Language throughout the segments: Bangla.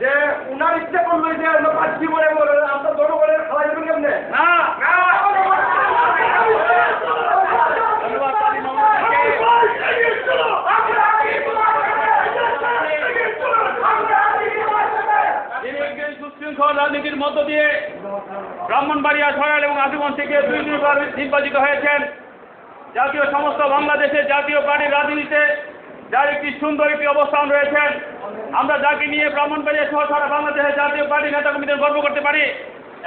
যে উনার ইচ্ছে করল যে পাচ্ছি বলে আমরা জনগণের খাওয়া যাবেন কেমনে? না। রাজনীতির মধ্য দিয়ে ব্রাহ্মণবাড়িয়া সরাইল এবং আদিগঞ্জ থেকে দুই দুইবার নির্বাচিত হয়েছেন। জাতীয় সমস্ত বাংলাদেশে জাতীয় পার্টির রাজনীতিতে যার একটি সুন্দর একটি অবস্থান রয়েছেন। আমরা যাকে নিয়ে ব্রাহ্মণবাড়িয়া সহ সারা বাংলাদেশে জাতীয় পার্টির নেতা কর্মীদের গর্ব করতে পারি।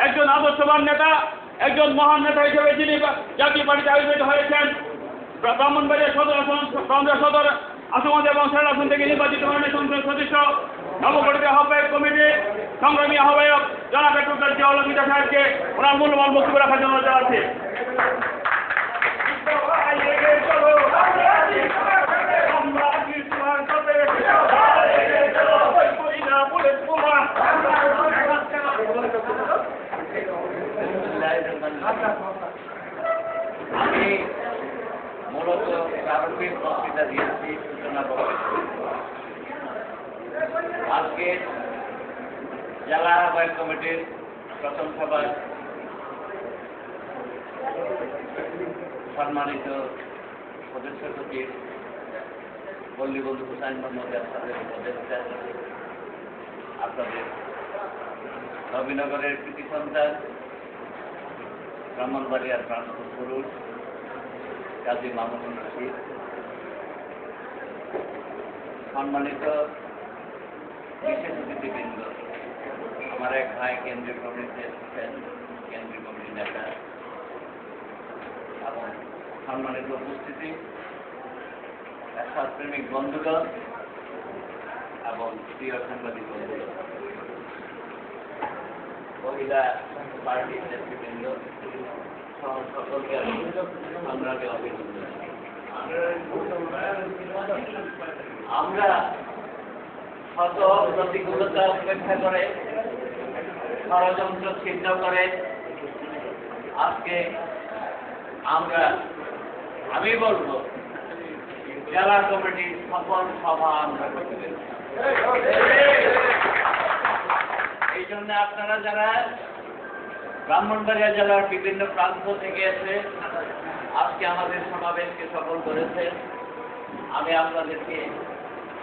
একজন আদর্শবান নেতা, একজন মহান নেতা হিসেবে যিনি জাতীয় পার্টিতে আবির্ভূত হয়েছেন ব্রাহ্মণবাড়িয়া সদর আসন, কংগ্রেস সদর আসমত এবং সেরা আসন থেকে নির্বাচিত হয়েছেন সংসদ সদস্য। নবগঠিত আহ্বায়ক কমিটি, সংগ্রামী আহ্বায়ক জনাব ডক্টর জিয়াউলমিতা সাহেবকে ওনার মূল্যবান বক্তব্য রাখার জন্য জানাচ্ছি আমি মূলত প্রারম্ভিক বক্তৃতা দিয়েছি, সূচনা আজকে জেলা আহ্বায়ক কমিটির প্রথম সভায় সম্মানিত সদস্য সচিব পল্লী বন্ধু হুসাইন মোহাম্মদ উপদেষ্টা আপনাদের নবীনগরের কৃতি সন্তান ব্রাহ্মণবাড়িয়ার প্রান্ত পুরুষ কাজী মামুনুর রশিদ। সম্মানিত বিশেষ অতিথিবৃন্দ, আমার এক ভাই কেন্দ্রীয় কমিটিতে এসেছেন কেন্দ্রীয় কমিটির নেতা, এবং সম্মানিত উপস্থিতি প্রেমিক বন্ধুগণ এবং প্রিয় সাংবাদিক মহিলা পার্টির নেতৃবৃন্দ। সকলকে সংগ্রামে আমরা শত প্রতিকূলতা উপেক্ষা করে, ষড়যন্ত্র ছিন্ন করে, আজকে আমরা, আমি বলব জেলা কমিটির সফল সভা আমরা এই জন্য আপনারা যারা ব্রাহ্মণবাড়িয়া জেলার বিভিন্ন প্রান্ত থেকে এসে আজকে আমাদের সমাবেশকে সফল করেছে আমি আপনাদেরকে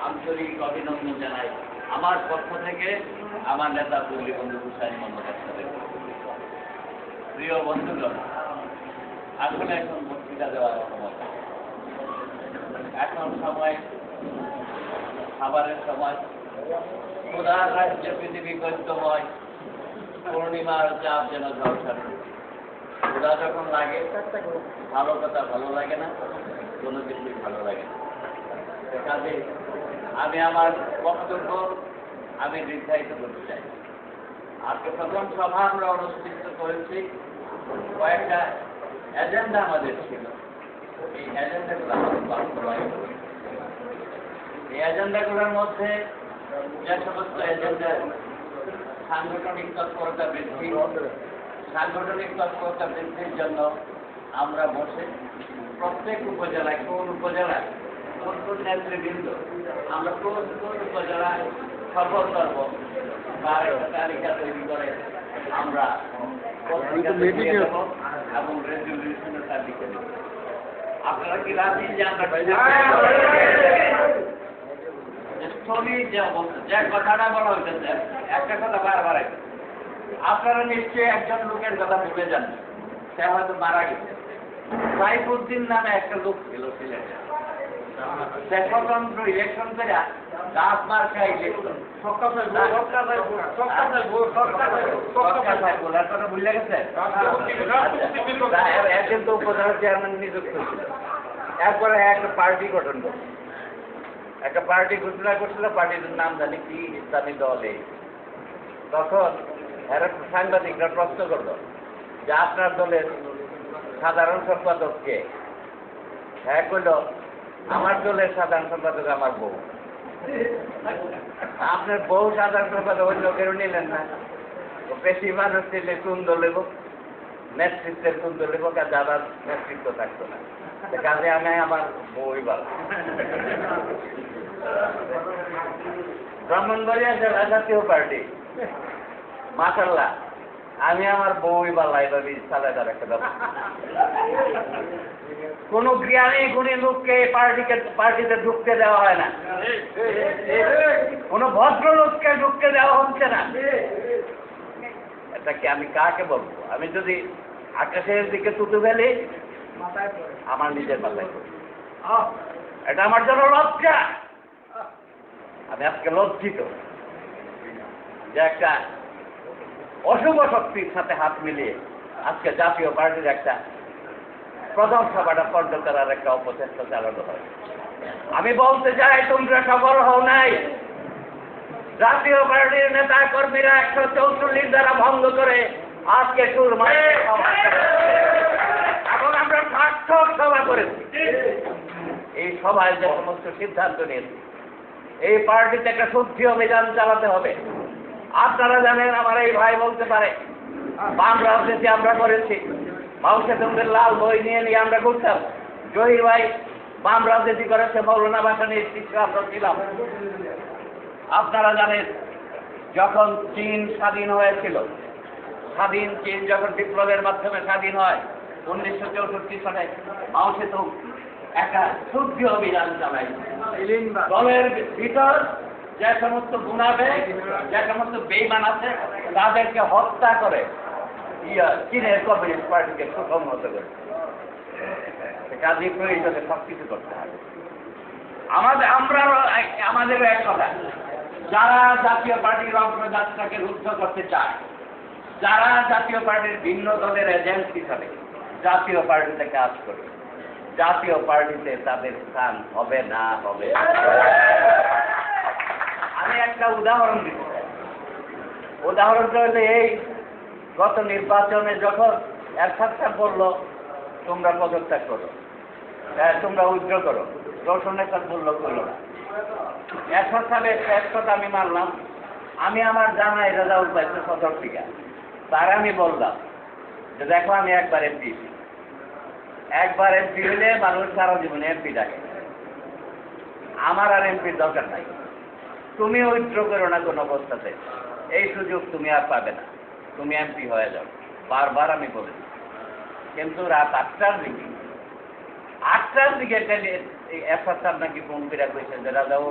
আন্তরিক অভিনন্দন জানাই। আমার পক্ষ থেকে আমার নেতা পল্লী বন্ধু হুসাইন আসাদের প্রিয় বন্ধুগণ, আসলে এখন বক্তৃতা দেওয়ার সময় এখন সময় খাবারের সময়। খোদা রাজ্য পৃথিবী গদ্যময় পূর্ণিমার চাপ যেন ঝলসানো খোদা যখন লাগে, ভালো কথা ভালো লাগে না, কোনো কিছুই ভালো লাগে না। কাজে আমি আমার বক্তব্য আমি নির্ধারিত করতে চাই। আজকে প্রথম সভা আমরা অনুষ্ঠিত করেছি, কয়েকটা এজেন্ডা আমাদের ছিল। এই এজেন্ডাগুলো আমাদের এই এজেন্ডাগুলোর মধ্যে যে সমস্ত এজেন্ডা সাংগঠনিক তৎপরতা বৃদ্ধি সাংগঠনিক তৎপরতা বৃদ্ধির জন্য আমরা বসে প্রত্যেক উপজেলায় কোন উপজেলায় কোন কোন নেতৃবৃন্দ আমরা কোন কোন উপজেলায় সফল করব তার একটা তালিকা তৈরি করে আমরা এবং রেজলিউশনের তালিকা দেবো আপনারা কি রাজি? যে আমরা যে যে কথাটা বলা হইতেছে একটা কথা বারবার। আপনারা নিশ্চয়ই একজন লোকের কথা ভেবে যান। সে হয়তো মারা গেছে। সাইফুদ্দিন নামে একটা লোক ছিল সিলেটে। স্বতন্ত্র ইলেকশন করে দাস মার্কা ইলেকশন ভুলে গেছে? একজন তো উপজেলা চেয়ারম্যান নিযুক্ত ছিল এরপরে একটা পার্টি গঠন করছে। একটা পার্টি ঘোষণা করছিল পার্টির নাম জানি কি ইসলামী দল। তখন এরা সাংবাদিকরা প্রশ্ন করল যে আপনার দলের সাধারণ সম্পাদক কে হ্যাঁ কইল আমার দলের সাধারণ সম্পাদক আমার বউ। আপনার বউ সাধারণ সম্পাদক অন্য কেউ নিলেন না। বেশি মানুষ ছিলে কোন দলে নেতৃত্বের কোন দলে দাদার নেতৃত্ব থাকতো না। কাজে আমি আমার বউই ভালো। ব্রাহ্মণবাড়িয়া জেলা জাতীয় পার্টি। মাসাল্লাহ আমি আমার বউই বা লাইব্রেরি চালায় রাখতে দেবো কোন জ্ঞানী গুণী লোককে পার্টিকে পার্টিতে ঢুকতে দেওয়া হয় না। কোন ভদ্র লোককে ঢুকতে দেওয়া হচ্ছে না। এটাকে আমি কাকে বলব? আমি যদি আকাশের দিকে তুতু ফেলি, আমার নিজের করি। এটা আমার জন্য লজ্জা। আমি আজকে লজ্জিত। যে একটা অশুভ শক্তির সাথে হাত মিলিয়ে আজকে জাতীয় পার্টির একটা প্রথম সভাটা পর্য করার একটা অপচেষ্টা চালানো হয়। আমি বলতে চাই, তোমরা সফল হও নাই। জাতীয় পার্টির নেতা কর্মীরা একশো চৌচল্লিশ দ্বারা ভঙ্গ করে আজকে সুর করেছে। এখন আমরা সার্থক সভা করেছি। এই সভায় যে সমস্ত সিদ্ধান্ত নিয়েছি, এই পার্টিতে একটা শুদ্ধি অভিযান চালাতে হবে। আপনারা জানেন, আমার এই ভাই বলতে পারে, বাম রাজনীতি আমরা করেছি। মাউসে তোমাদের লাল বই নিয়ে নিয়ে আমরা ঘুরতাম। জহির ভাই বাম রাজনীতি করে, সে মৌলানা ভাসানির শিষ্য আমরা ছিলাম আপনারা জানেন, যখন চীন স্বাধীন হয়েছিল, স্বাধীন চীন যখন বিপ্লবের মাধ্যমে স্বাধীন হয়, উনিশশো চৌষট্টি সালে মাউসে তো একটা শুদ্ধ অভিযান চালাই। দলের ভিতর যে সমস্ত গুণাবে যে সমস্ত বেইমান আছে, তাদেরকে হত্যা করে চীনের কমিউনিস্ট পার্টিকে সুষম হতে করে। কাজে প্রয়োজনে সব কিছু করতে হবে। আমাদের, আমরা আমাদেরও এক কথা। যারা জাতীয় পার্টির অগ্রযাত্রাকে রুদ্ধ করতে চায়, যারা জাতীয় পার্টির ভিন্ন দলের এজেন্ট হিসাবে জাতীয় পার্টিতে কাজ করে, জাতীয় পার্টিতে তাদের স্থান হবে না হবে? আমি একটা উদাহরণ দিতে চাই। উদাহরণটা হলো এই গত নির্বাচনে যখন এক সাহেব বলল তোমরা পদত্যাগ করো। হ্যাঁ, তোমরা উইথড্র করো। রোশন সাহেব বলল করল না। এরশাদ সাহেবের শেষ কথা আমি মানলাম। আমি আমার জানাই রেজাউল পাইছে সদর তার আমি বললাম যে দেখো আমি একবার এমপি একবার এমপি হলে মানুষ সারা জীবনে এমপি ডাকে। আমার আর এমপির দরকার নাই। তুমি উইথড্র করো না কোনো অবস্থাতে। এই সুযোগ তুমি আর পাবে না। তুমি এমপি হয়ে যাও। বারবার আমি বলেছি কিন্তু রাত আটটার দিকে আটটার দিকে এফআর নাকি ফোন করে কইছেন যে রাজাও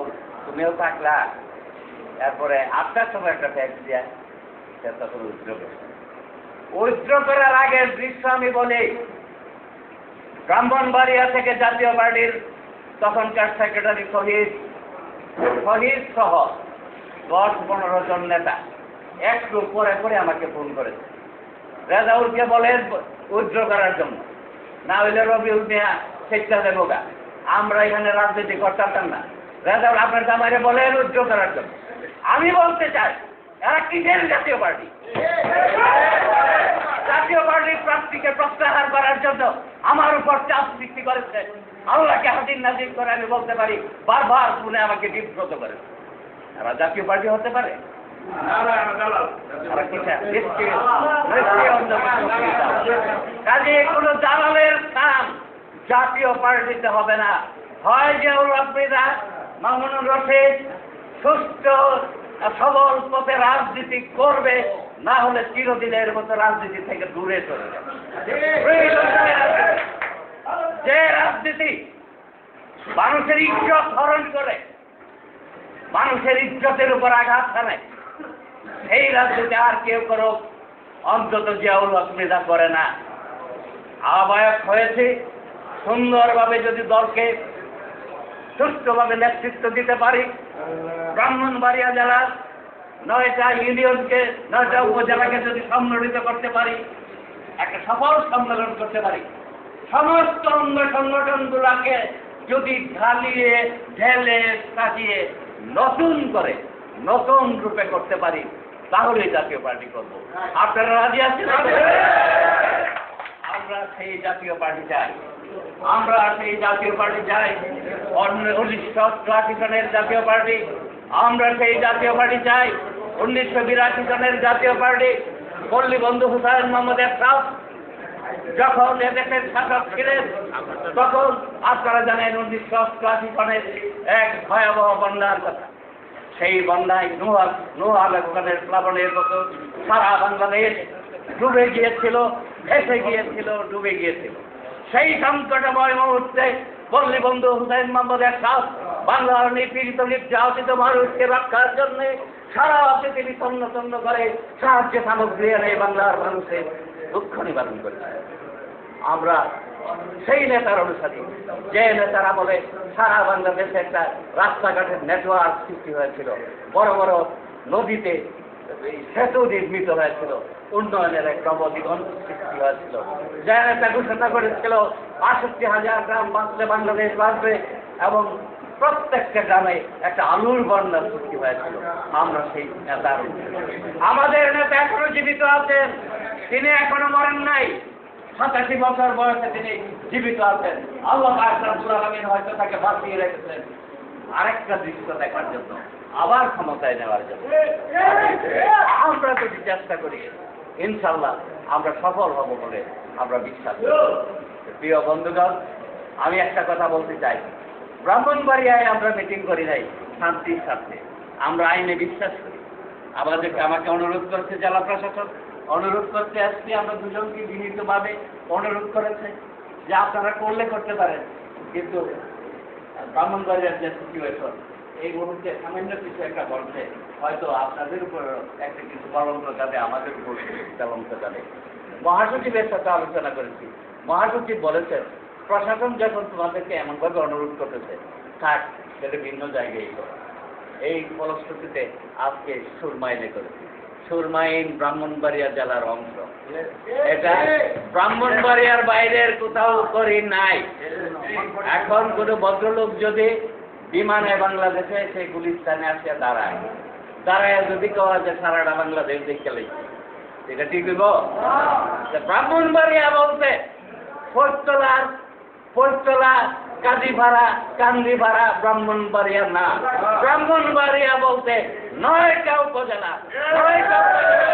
তুমিও থাকলা। তারপরে আটটার সময় একটা ট্যাক্স দেয় তখন উইথড্র করছে উইথড্র করার আগে দৃশ্য আমি বলি, ব্রাহ্মণবাড়িয়া থেকে জাতীয় পার্টির তখনকার সেক্রেটারি শহীদ শহীদ সহ দশ পনেরো জন নেতা। একটু পরে পরে আমাকে ফোন করেছে। রাজা রেজাউলকে বলেন উইথড্র করার জন্য। না হইলে রবিউল মিয়া শিক্ষা দেবো গা। আমরা এখানে রাজনীতি করতাম না। রেজাউল আপনার জামাইরে বলেন উইথড্র করার জন্য। আমি বলতে চাই, এরা কিসের জাতীয় পার্টি? জাতীয় পার্টির প্রার্থীকে প্রত্যাহার করার জন্য আমার উপর চাপ সৃষ্টি করেছে। আল্লাহকে হাজির নাজির করে আমি বলতে পারি, বারবার শুনে আমাকে বিব্রত করে এরা জাতীয় পার্টি হতে পারে? কাজে কোনো দালালের স্থান জাতীয় পার্টিতে হবে না হয় যে উল্লাপীরা মামুনুর রশিদ সুস্থ সবল পথে রাজনীতি করবে, না হলে চিরদিনের মতো রাজনীতি থেকে দূরে চলে যাবে। যে রাজনীতি মানুষের ইজ্জত হরণ করে, মানুষের ইজ্জতের উপর আঘাত হানে সেই রাজনীতি আর কেউ করো অন্তত জিয়াউল হক মৃদা করে না। আহ্বায়ক হয়েছে, সুন্দরভাবে যদি দলকে সুষ্ঠুভাবে নেতৃত্ব দিতে পারি, ব্রাহ্মণবাড়িয়া জেলার নয়টা ইউনিয়নকে, নয়টা উপজেলাকে যদি সম্মিলিত করতে পারি, একটা সফল সম্মেলন করতে পারি, সমস্ত অঙ্গ সংগঠনগুলোকে যদি ঢালিয়ে, ঢেলে, সাজিয়ে নতুন করে, নতুন রূপে করতে পারি তাহলে জাতীয় পার্টি করব। আপনারা রাজি আছেন? আমরা সেই জাতীয় পার্টি চাই। আমরা সেই জাতীয় পার্টি চাই। অন্য উনিশশো অষ্টআশি সনের জাতীয় পার্টি। আমরা সেই জাতীয় পার্টি চাই। উনিশশো বিরাশি সনের জাতীয় পার্টি। পল্লী বন্ধু হুসাইন মোহাম্মদ এরশাদ যখন এদেশের শাসক ছিলেন তখন আপনারা জানেন উনিশশো অষ্টআশি সনের এক ভয়াবহ বন্যার কথা। সেই বন্যায় নোয়া নোয়া লেখকের প্লাবনের মতো সারা বাংলাদেশ ডুবে গিয়েছিল, ভেসে গিয়েছিল, ডুবে গিয়েছিল। সেই সংকটময় মুহূর্তে পল্লী বন্ধু হুসাইন মোহাম্মদ এরশাদ বাংলার নিপীড়িত, নির্যাতিত মানুষকে রক্ষার জন্য সারা পৃথিবী তন্ন তন্ন করে সাহায্য সামগ্রী এনে বাংলার মানুষের দুঃখ নিবারণ করেছে। আমরা সেই নেতার অনুসারী। যে নেতারা বলে, সারা বাংলাদেশে একটা রাস্তাঘাটের নেটওয়ার্ক সৃষ্টি হয়েছিল। বড় বড় নদীতে সেতু নির্মিত হয়েছিল। উন্নয়নের এক নবদিগন্ত সৃষ্টি হয়েছিল। যে নেতা ঘোষণা করেছিল, বাষট্টি হাজার গ্রাম বাঁচলে বাংলাদেশ বাঁচবে এবং প্রত্যেকটা গ্রামে একটা আলুর বন্যা সৃষ্টি হয়েছিল। আমরা সেই নেতার। আমাদের নেতা এখনও জীবিত আছেন। তিনি এখনও মরেন নাই। সাতাশি বছর বয়সে তিনি জীবিত আছেন। আল্লাহ আলামিন হয়তো তাকে বাঁচিয়ে রেখেছেন। আরেকটা দৃশ্য দেখার জন্য, আবার ক্ষমতায় নেওয়ার জন্য। আমরা যদি চেষ্টা করি ইনশাল্লাহ আমরা সফল হব বলে আমরা বিশ্বাস প্রিয় বন্ধুগণ, আমি একটা কথা বলতে চাই। ব্রাহ্মণবাড়িয়ায় আমরা মিটিং করি নাই, শান্তির সাথে আমরা আইনে বিশ্বাস করি। আমাদেরকে আমাকে অনুরোধ করেছে জেলা প্রশাসন অনুরোধ করতে আসছি, আমরা দুজনকে বিনীতভাবে অনুরোধ করেছে যে আপনারা করলে করতে পারেন। কিন্তু ব্রাহ্মণবাড়িয়ার যে সিচুয়েশন এই মুহূর্তে সামান্য কিছু একটা বলছে হয়তো আপনাদের উপর একটা কিছু কলঙ্ক যাবে, আমাদের উপর কলঙ্ক যাবে। মহাসচিবের সাথে আলোচনা করেছি। মহাসচিব বলেছেন, প্রশাসন যখন তোমাদেরকে এমনভাবে অনুরোধ করতেছে, থাক, সেটা ভিন্ন জায়গায় এই ফলশ্রুতিতে আজকে সুরমাইনে করেছি। সুরমাইন ব্রাহ্মণবাড়িয়া জেলার অংশ। এটা ব্রাহ্মণবাড়িয়ার বাইরের কোথাও করি নাই। এখন কোনো ভদ্রলোক যদি বিমানে বাংলাদেশে সেই গুলিস্তানে আসিয়া দাঁড়ায় দাঁড়ায় যদি কওয়া যে সারাটা বাংলাদেশ দেখে এটা ঠিক হইব? ব্রাহ্মণবাড়িয়া বলতে ফোরতলার ফোরতলা কাজীপাড়া কান্দিপাড়া ব্রাহ্মণবাড়িয়া না। ব্রাহ্মণবাড়িয়া বলতে নয়টা উপজেলা। নয়টা উপজেলা।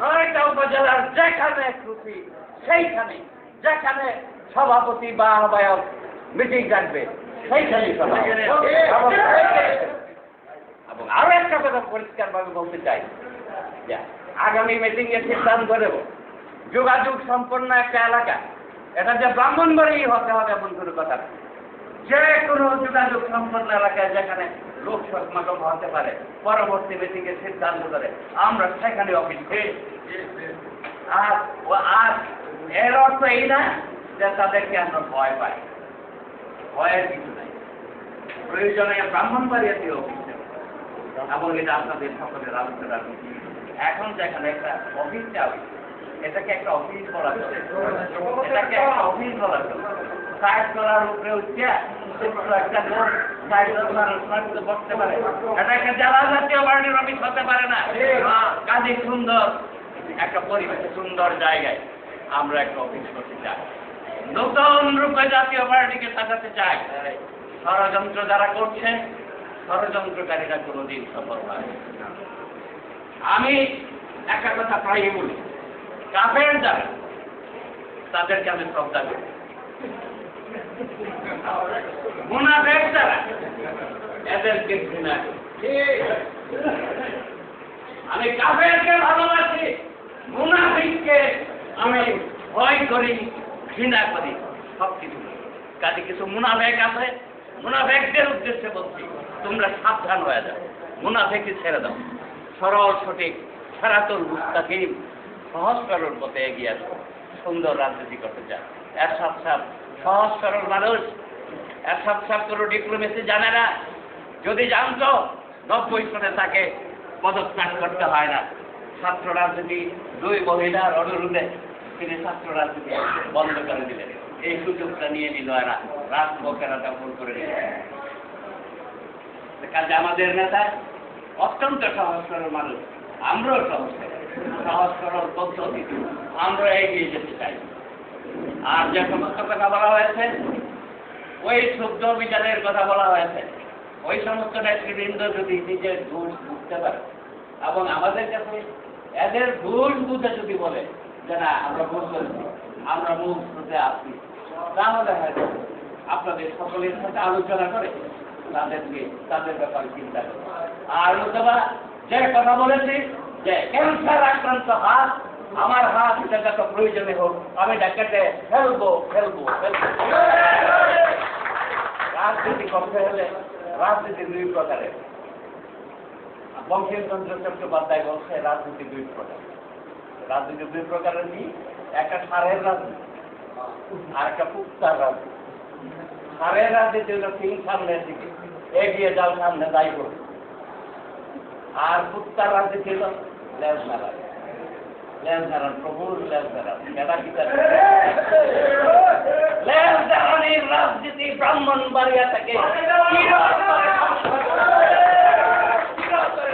নয়টা উপজেলার যেখানে খুশি সেইখানে, যেখানে সভাপতি বা আহ্বায়ক মিটিং ডাকবে সেইখানে এবং আরও একটা কথা পরিষ্কারভাবে বলতে চাই। আগামী মিটিং এ সিদ্ধান্ত নেব। যোগাযোগ সম্পন্ন একটা এলাকা। এটা যে ব্রাহ্মণ বাড়ি হতে হবে এমন কোনো কথা যে কোনো যোগাযোগ সম্পন্ন এলাকায় যেখানে লোক সমাগম হতে পারে, পরবর্তী মিটিং এ সিদ্ধান্ত করে, আমরা সেখানে অফিস আর আর এর অর্থ এই না যে তাদেরকে আমরা ভয় পাই ভয়ের কিছু নাই প্রয়োজনে ব্রাহ্মণবাড়িয়াতে অফিস দেব। এবং এটা আপনাদের সকলের আলোচনার বিষয়। এখন যেখানে একটা অফিস চাই এটাকে একটা অফিস বলা চলে। এটাকে একটা অফিস বলা চলে। ষাট ডলার উপরে উঠছে একটা লোক ষাট ডলার উপরে বসতে পারে। এটা একটা জেলা জাতীয় বার্ডের অফিস হতে পারে না। কাজে সুন্দর। একটা পরিবেশ, সুন্দর জায়গায় আমরা একটা অফিস করতে চাই। নতুন রূপে জাতীয় পার্টিকে সাজাতে চাই। ষড়যন্ত্র যারা করছে, ষড়যন্ত্রকারীরা কোনোদিন সফল হয় আমি একটা কথা প্রায়ই বলি। কাফের যারা তাদেরকে আমি শ্রদ্ধা করি। মুনাফেক যারা এদেরকে ঘৃণা আমি কাফেরকে ভালোবাসি মুনাফিককে আমি ভয় করি, ঘৃণা করি সব কিছু কাজে কিছু মুনাফেক আছে মুনাফেকদের উদ্দেশ্যে বলছি, তোমরা সাবধান হয়ে যাও। মুনাফেককে ছেড়ে দাও। সরল, সঠিক, সেরাতুল, মুস্তাকিম। সহজ সরল পথে এগিয়ে আসো সুন্দর রাজনীতি করতে চায়। এর সাথ সাথ সহজ সরল মানুষ। এর সাথ সাথ কোনো ডিপ্লোমেসি জানে না। যদি জানতো, নব্বই সনে তাকে পদত্যাগ করতে হয় না। ছাত্র রাজনীতি, দুই মহিলার অনুরোধে তিনি ছাত্র রাজনীতি বন্ধ করে দিলেন। এই সুযোগটা নিয়ে নিল এরা। রাজভোগেরা দখল করে নিল। কাজে আমাদের নেতা অত্যন্ত সহজ সরল মানুষ। আমরাও সহজ। আমরা এগিয়ে যেতে চাই। আর যে সমস্ত কথা বলা হয়েছে, ওই শুদ্ধ বিচারের কথা বলা হয়েছে। ওই সমস্ত নেতৃবৃন্দ যদি নিজের ভুল বুঝতে পারে, এবং আমাদের কাছে এদের ভুল বুঝে যদি বলে যে না, আমরা ভুল করেছি আমরা মূল স্রোতে আসি, তাহলে হয়তো আপনাদের সকলের সাথে আলোচনা করে তাদেরকে, তাদের ব্যাপারে চিন্তা করব আর অথবা যে কথা বলেছি ক্যান্সার আক্রান্ত হাত, আমার হাত, এটা যত প্রয়োজনে হোক, আমি ডাক্তারকে ফেলব ফেলব ফেলব। রাজনীতি করতে হলে রাজনীতি দুই প্রকারের বঙ্কিমচন্দ্র চট্টোপাধ্যায় বলছে, রাজনীতি দুই প্রকার। রাজনীতি দুই প্রকারের কি? একটা সারের রাজনীতি, আর একটা পুক্তার রাজনীতি। সারের রাজনীতি হলো সিং সামনের দিকে, এগিয়ে যাও সামনে দায়ী করো আর হলো লেজ নাড়া লেজ নাড়ান, প্রভুর নাড়ান। কেনা কি তার? রাজনীতি ব্রাহ্মণ বাড়িয়া থেকে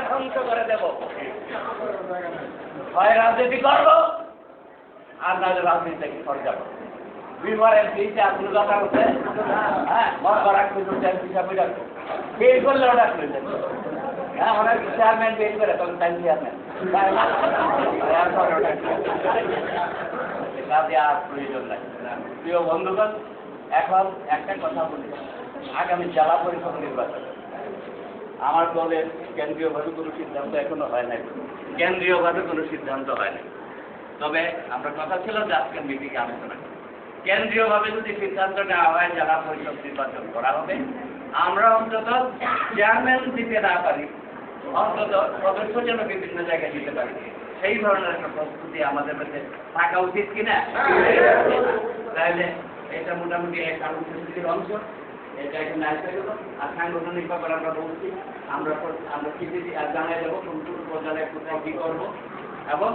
ধ্বংস করে রাজনীতি করব, আর নাহলে রাজনীতি থেকে সরে যাব। বিমারের দিতে আপনি কথা হচ্ছে হ্যাঁ মন করার কিছু হিসাবে ডাকবো বের করলে ওটা হ্যাঁ চেয়ারম্যান চেয়ারম্যান প্রিয় এখন কথা আগামী জেলা পরিষদ নির্বাচন। আমার দলের কেন্দ্রীয়ভাবে কোনো সিদ্ধান্ত এখনও হয় নাই। কেন্দ্রীয়ভাবে কোনো সিদ্ধান্ত হয় নাই। তবে আমরা কথা ছিল যে আজকের মিটিংয়ে আলোচনা। কেন্দ্রীয়ভাবে যদি সিদ্ধান্ত নেওয়া হয়, জেলা পরিষদ নির্বাচন করা হবে। আমরা অন্তত চেয়ারম্যান দিতে না পারি অন্তত সদস্য যেন বিভিন্ন জায়গায় দিতে পারি। সেই ধরনের একটা প্রস্তুতি আমাদের কাছে থাকা উচিত কিনা? তাহলে এটা মোটামুটি এক কর্মসূচির অংশ। এটা এখানে আসতে গেল। আর সাংগঠনিক ব্যাপারে আমরা বলছি। আমরা আমরা আর জানাই দেবো কোন কোন পর্যায়ে কোথায় কি করব। এবং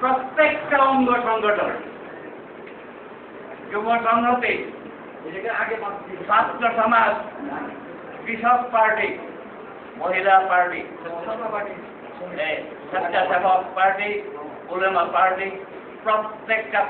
প্রত্যেকটা অঙ্গ সংগঠন, যুব সংহতি, এটাকে আগে ছাত্র সমাজ, কৃষক পার্টি মহিলা পার্টি। এই স্বেচ্ছাসেবক পার্টি উলেমা পার্টি প্রত্যেকটা